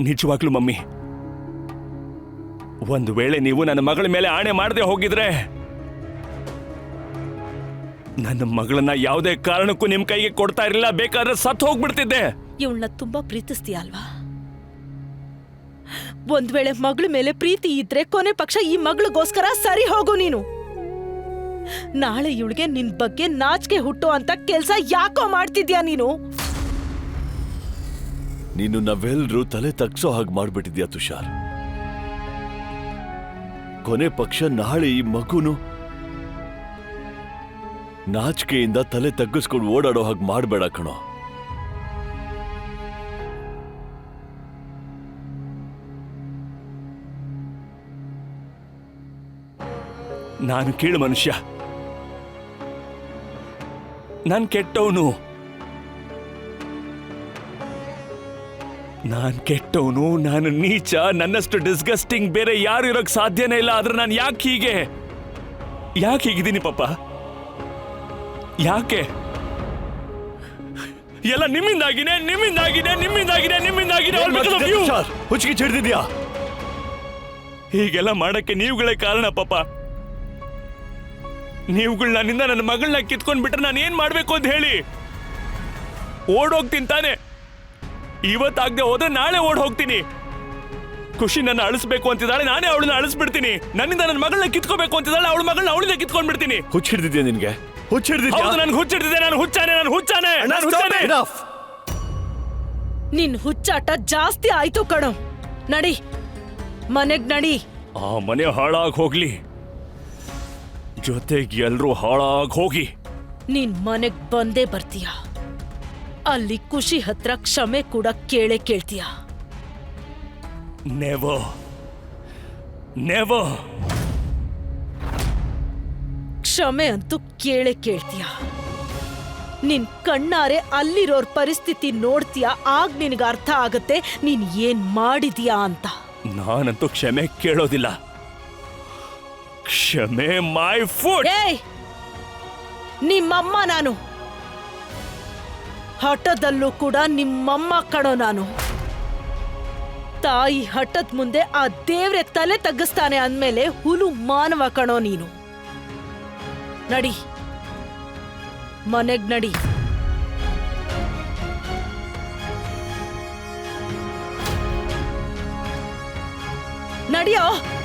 ನಿಜವಾಗ್ಲು ಮಮ್ಮಿ. ಒಂದು ವೇಳೆ ನೀವು ನನ್ನ ಮಗಳ ಮೇಲೆ ಆಣೆ ಮಾಡದೆ ಹೋಗಿದ್ರೆ, ನನ್ನ ಮಗಳನ್ನ ಯಾವುದೇ ಕಾರಣಕ್ಕೂ ನಿಮ್ ಕೈಗೆ ಕೊಡ್ತಾ ಇರಲಿಲ್ಲ, ಬೇಕಾದ್ರೆ ಸತ್ ಹೋಗ್ಬಿಡ್ತಿದ್ದೆ. ಇವಳನ್ನ ತುಂಬಾ ಪ್ರೀತಿಸ್ತೀಯ ಅಲ್ವಾ? ಒಂದ್ ವೇಳೆ ಮಗಳ ಮೇಲೆ ಪ್ರೀತಿ ಇದ್ರೆ ಕೊನೆ ಪಕ್ಷ ಈ ಮಗಳಿಗೋಸ್ಕರ ಸರಿ ಹೋಗು ನೀನು. ನಾಳೆ ಇವಳಿಗೆ ನಿನ್ ಬಗ್ಗೆ ನಾಚಿಕೆ ಹುಟ್ಟೋ ಅಂತ ಕೆಲ್ಸ ಯಾಕೋ ಮಾಡ್ತಿದ್ಯಾ ನೀನು? ನೀನು ನಾವೆಲ್ಲರೂ ತಲೆ ತಗ್ಸೋ ಹಾಗೆ ಮಾಡ್ಬಿಟ್ಟಿದ್ಯಾ ತುಷಾರ್? ಕೊನೆ ಪಕ್ಷ ನಾಳೆ ಈ ಮಗುನು ನಾಚಿಕೆಯಿಂದ ತಲೆ ತಗ್ಗಿಸ್ಕೊಂಡು ಓಡಾಡೋ ಹಾಗೆ ಮಾಡಬೇಡ ಕಣೋ. ನಾನು ಕೀಳು ಮನುಷ್ಯ. ನಾನು ಕೆಟ್ಟವನು. ನಾನ್ ಕೆಟ್ಟವನು ನಾನು ನೀಚ ನನ್ನಷ್ಟು ಡಿಸ್ಗಸ್ಟಿಂಗ್ ಬೇರೆ ಯಾರು ಇರೋಕ್ ಸಾಧ್ಯನೇ ಇಲ್ಲ ಆದ್ರೆ ನಾನು ಯಾಕೆ ಹೀಗೆ? ಯಾಕೆ ಹೀಗಿದ್ದೀನಿ ಪಾಪ? ಯಾಕೆ? ಎಲ್ಲ ನಿಮ್ಮಿಂದಾಗಿನೇ ನಿಮ್ಮಿಂದಾಗಿದೆ ನಿಮ್ಮಿಂದಾಗಿದೆ ನಿಮ್ಮಿಂದಾಗಿದೆ all because of you. Tushar ಹುಚ್ಚಿಗೆ ಚಿಡ್ದಿದ್ಯಾ ಹೀಗೆಲ್ಲ ಮಾಡಕ್ಕೆ ನೀವುಗಳೇ ಕಾರಣ ಪಾಪ. ನೀವುಗಳು ನನ್ನಿಂದ ನನ್ನ ಮಗಳನ್ನ ಕಿತ್ಕೊಂಡ್ ಬಿಟ್ರೆ ನಾನು ಏನ್ ಮಾಡ್ಬೇಕು ಅಂತ ಹೇಳಿ. ಓಡೋಗ್ತೀನಿ ತಾನೆ ಇವತ್ತಾಗ್ದೆ ಹೋದ್ರೆ ನಾಳೆ ಓಡ್ ಹೋಗ್ತೀನಿ. ಖುಷಿ ನನ್ನ ಅಳಿಸ್ಬೇಕು ಅಂತಿದ್ದಾಳೆ ನಾನೇ ಅವಳನ್ನ ಅಳಿಸ್ಬಿಡ್ತೀನಿ. ನನ್ನಿಂದ ನನ್ನ ಮಗಳನ್ನ ಕಿತ್ಕೋಬೇಕು ಅಂತಿದ್ದಾಳೆ ಅವಳ ಮಗಳನ್ನ ಅವಳಿಂದ ಕಿತ್ಕೊಂಡ್ಬಿಡ್ತೀನಿ. ಹುಚ್ಚ ಹಿಡ್ದಿದ್ಯಾ ನಿನ್ಗೆ? ಹುಚ್ಚ ಹೌದು ಹುಚ್ಚಿಡ್ತಿದೆ ನಾನು ಹುಚ್ಚಾನೆ ನಾನು ಹುಚ್ಚಾನೆ ನಾನು ಹುಚ್ಚಾನೆ. ನಿನ್ ಹುಚ್ಚಾಟ ಜಾಸ್ತಿ ಆಯ್ತು ಕಣೋ. ನಡಿ ಮನೆಗ್ ನಡಿ. ಆ ಮನೆ ಹಾಳಾಗ್ ಹೋಗ್ಲಿ. ಜೊತೆಗೆ ಎಲ್ರೂ ಹಾಳಾಗ್ ಹೋಗಿ. ನೀನ್ ಮನೆಗ್ ಬಂದೇ ಬರ್ತೀಯ? ಅಲ್ಲಿ ಖುಷಿ ಹತ್ರ ಕ್ಷಮೆ ಕೂಡ ಕೇಳೇ ಕೇಳ್ತೀಯ? ನೆವರ್ ನೆವರ್ ಕ್ಷಮೆ ಅಂತೂ ಕೇಳೇ ಕೇಳ್ತೀಯ? ನಿನ್ ಕಣ್ಣಾರೆ ಅಲ್ಲಿರೋರ್ ಪರಿಸ್ಥಿತಿ ನೋಡ್ತೀಯ? ಆಗ ನಿನಗೆ ಅರ್ಥ ಆಗತ್ತೆ ನೀನ್ ಏನ್ ಮಾಡಿದೀಯಾ ಅಂತ. ನಾನಂತೂ ಕ್ಷಮೆ ಕೇಳೋದಿಲ್ಲ. ಕ್ಷಮೆ ಮೈ ಫುಡ್ ಏಯ್! ನಿಮ್ಮಮ್ಮ ನಾನು. ಹಠದಲ್ಲೂ ಕೂಡ ನಿಮ್ಮಮ್ಮ ಕಣೋ ನಾನು. ತಾಯಿ ಹಠದ ಮುಂದೆ ಆ ದೇವ್ರೆ ತಲೆ ತಗ್ಗಿಸ್ತಾನೆ ಅಂದಮೇಲೆ ಹುಲು ಮಾನವ ಕಣೋ ನೀನು. ನಡಿ. ಮನೆಗ್ ನಡಿ. ನಡಿಯೋ?